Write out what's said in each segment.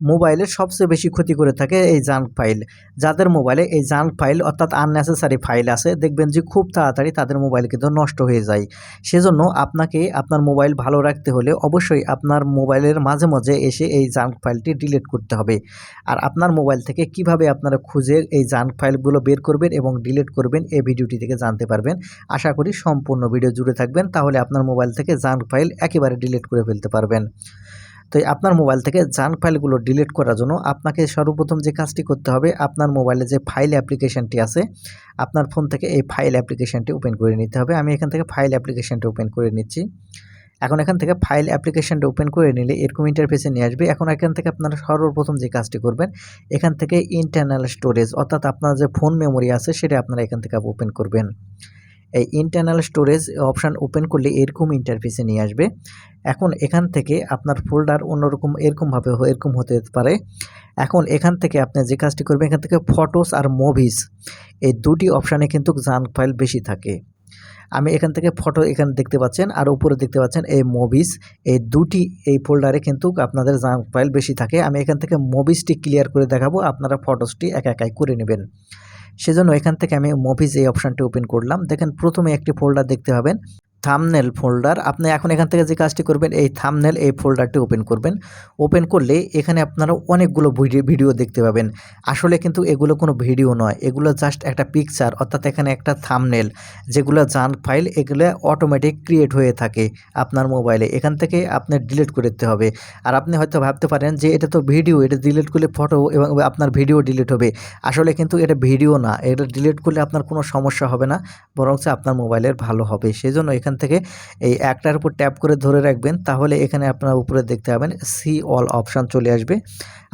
মোবাইলে সবচেয়ে বেশি ক্ষতি করে থাকে এই জাঙ্ক ফাইল। যাদের মোবাইলে এই জাঙ্ক ফাইল অর্থাৎ আননেসেসারি ফাইল আছে, দেখবেন যে খুব তাড়াতাড়ি তাদের মোবাইল কিন্তু নষ্ট হয়ে যায়। সেজন্য আপনাকে আপনার মোবাইল ভালো রাখতে হলে অবশ্যই আপনার মোবাইলের মাঝে মাঝে এসে এই জাঙ্ক ফাইলটি ডিলিট করতে হবে। আর আপনার মোবাইল থেকে কীভাবে আপনারা খুঁজে এই জাঙ্ক ফাইলগুলো বের করবেন এবং ডিলিট করবেন, এই ভিডিওটি থেকে জানতে পারবেন। আশা করি সম্পূর্ণ ভিডিও জুড়ে থাকবেন, তাহলে আপনার মোবাইল থেকে জাঙ্ক ফাইল একেবারে ডিলিট করে ফেলতে পারবেন। তো আপনার মোবাইল থেকে জাঙ্ক ফাইলগুলো ডিলিট করার জন্য আপনাকে সর্বপ্রথম যে কাজটি করতে হবে, আপনার মোবাইলে যে ফাইল অ্যাপ্লিকেশনটি আছে, আপনার ফোন থেকে এই ফাইল অ্যাপ্লিকেশনটি ওপেন করে নিতে হবে। আমি এখান থেকে ফাইল অ্যাপ্লিকেশনটি ওপেন করে নিচ্ছি। এখন এখান থেকে ফাইল অ্যাপ্লিকেশনটা ওপেন করে নিলে এরকম ইন্টারফেসে নিয়ে আসবে। এখন এখান থেকে আপনারা সর্বপ্রথম যে কাজটি করবেন, এখান থেকে ইন্টারনাল স্টোরেজ অর্থাৎ আপনার যে ফোন মেমোরি আছে, সেটা আপনারা এখান থেকে ওপেন করবেন। এই ইন্টারনাল স্টোরেজ অপশান ওপেন করলে এরকম ইন্টারফেসে নিয়ে আসবে। এখন এখান থেকে আপনার ফোল্ডার অন্যরকম এরকমভাবে এরকম হতে পারে। এখন এখান থেকে আপনি যে কাজটি করবেন, এখান থেকে ফটোস আর মুভিস এই দুটি অপশানে কিন্তু জাঙ্ক ফাইল বেশি থাকে। আমি এখান থেকে ফটো এখানে দেখতে পাচ্ছেন আর উপরে দেখতে পাচ্ছেন এই মুভিস এই দুটি, এই ফোল্ডারে কিন্তু আপনাদের জাঙ্ক ফাইল বেশি থাকে। আমি এখান থেকে মুভিসটি ক্লিয়ার করে দেখাবো, আপনারা ফটোসটি একা একাই করে নেবেন। সেজন্য এখান থেকে আমি মুভিজ এই অপশানটি ওপেন করলাম। দেখেন প্রথমে একটি ফোল্ডার দেখতে পাবেন। থামনেল ফোল্ডার আপনি এখন এখান থেকে যে কাজটি করবেন, এই থামনেল এই ফোল্ডারটি ওপেন করবেন। ওপেন করলে এখানে আপনারা অনেকগুলো ভিডিও দেখতে পাবেন। আসলে কিন্তু এগুলো কোনো ভিডিও নয়, এগুলো জাস্ট একটা পিকচার অর্থাৎ এখানে একটা থামনেল যেগুলো জাঙ্ক ফাইল এগুলো অটোমেটিক ক্রিয়েট হয়ে থাকে আপনার মোবাইলে এখান থেকে আপনার ডিলিট করে দিতে হবে। আর আপনি হয়তো ভাবতে পারেন যে এটা তো ভিডিও এটা ডিলিট করলে ফটো এবং আপনার ভিডিও ডিলিট হবে। আসলে কিন্তু এটা ভিডিও না, এটা ডিলিট করলে আপনার কোনো সমস্যা হবে না বরং আপনার মোবাইলের ভালো হবে। সেজন্য এখান থেকে এই একটার উপর ট্যাপ করে ধরে রাখবেন, তাহলে এখানে আপনার উপরে দেখতে পাবেন সি অল অপশান চলে আসবে।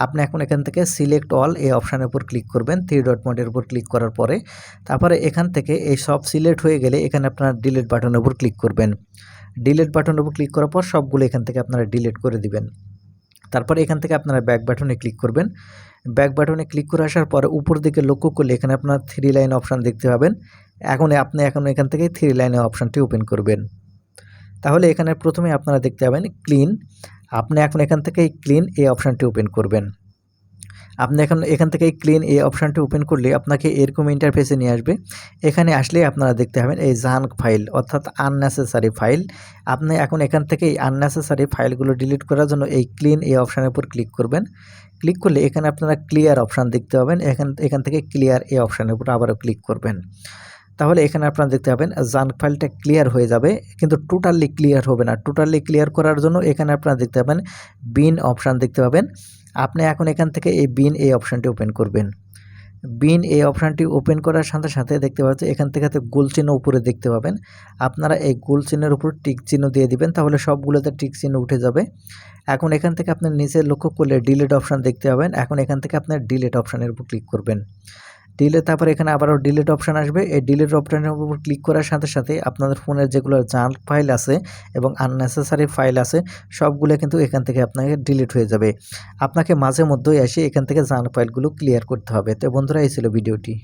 আপনি এখন এখান থেকে সিলেক্ট অল এই অপশানের উপর ক্লিক করবেন, থ্রি ডট পয়েন্টের উপর ক্লিক করার পরে। তারপরে এখান থেকে এই সব সিলেক্ট হয়ে গেলে এখানে আপনার ডিলেট বাটনের উপর ক্লিক করবেন। ডিলেট বাটনের উপর ক্লিক করার পর সবগুলো এখান থেকে আপনারা ডিলেট করে দিবেন। তারপরে এখান থেকে আপনারা ব্যাক বাটনে ক্লিক করবেন। ব্যাক বাটনে ক্লিক করে আসার পরে উপর দিকে লক্ষ্য করলে এখানে আপনার থ্রি লাইন অপশান দেখতে পাবেন। এখন আপনি এখন এখান থেকে থ্রি লাইনের অপশানটি ওপেন করবেন। তাহলে এখানে প্রথমে আপনারা দেখতে পাবেন ক্লিন আপনি এখন এখান থেকে ক্লিন এই অপশানটি ওপেন করবেন। আপনি এখন, এখান থেকে ক্লিন এই অপশানটি ওপেন করলে আপনাকে এরকম ইন্টারফেসে নিয়ে আসবে। এখানে আসলে আপনারা দেখতে পাবেন এই জাঙ্ক ফাইল অর্থাৎ আননেসেসারি ফাইল আপনি এখন এখান থেকে এই আননেসেসারি ফাইলগুলো ডিলিট করার জন্য এই ক্লিন এই অপশানের উপর ক্লিক করবেন। ক্লিক করলে এখানে আপনারা ক্লিয়ার অপশান দেখতে পাবেন। এখান এখান থেকে ক্লিয়ার এই অপশানের উপর আবারও ক্লিক করবেন। তাহলে এখানে আপনারা দেখতে পাবেন জাঙ্ক ফাইলটা ক্লিয়ার হয়ে যাবে, কিন্তু টোটালি ক্লিয়ার হবে না। টোটালি ক্লিয়ার করার জন্য এখানে আপনারা দেখতে পাবেন, বিন অপশান দেখতে পাবেন। আপনি এখন এখান থেকে এই বিন এই অপশানটি ওপেন করবেন। বিন এই অপশানটি ওপেন করার সাথে সাথে দেখতে পাচ্ছেন, এখান থেকে গোল চিহ্ন উপরে দেখতে পাবেন। আপনারা এই গোল চিহ্নের উপর টিক চিহ্ন দিয়ে দিবেন, তাহলে সবগুলোতে টিক চিহ্ন উঠে যাবে। এখন এখান থেকে আপনার নিচে লক্ষ্য করলে ডিলেট অপশান দেখতে পাবেন, এখন এখান থেকে আপনার ডিলেট অপশানের উপর ক্লিক করবেন। ডিলেট তারপর এখানে আবারও ডিলেট অপশান আসবে। এই ডিলেট অপশানের উপর ক্লিক করার সাথে সাথে আপনাদের ফোনের যেগুলো জাঙ্ক ফাইল আছে এবং আননেসেসারি ফাইল আছে, সবগুলো কিন্তু এখান থেকে আপনাকে ডিলিট হয়ে যাবে। আপনাকে মাঝে মধ্যেই এসে এখান থেকে জাঙ্ক ফাইলগুলো ক্লিয়ার করতে হবে। তো বন্ধুরা, এই ছিল ভিডিওটি।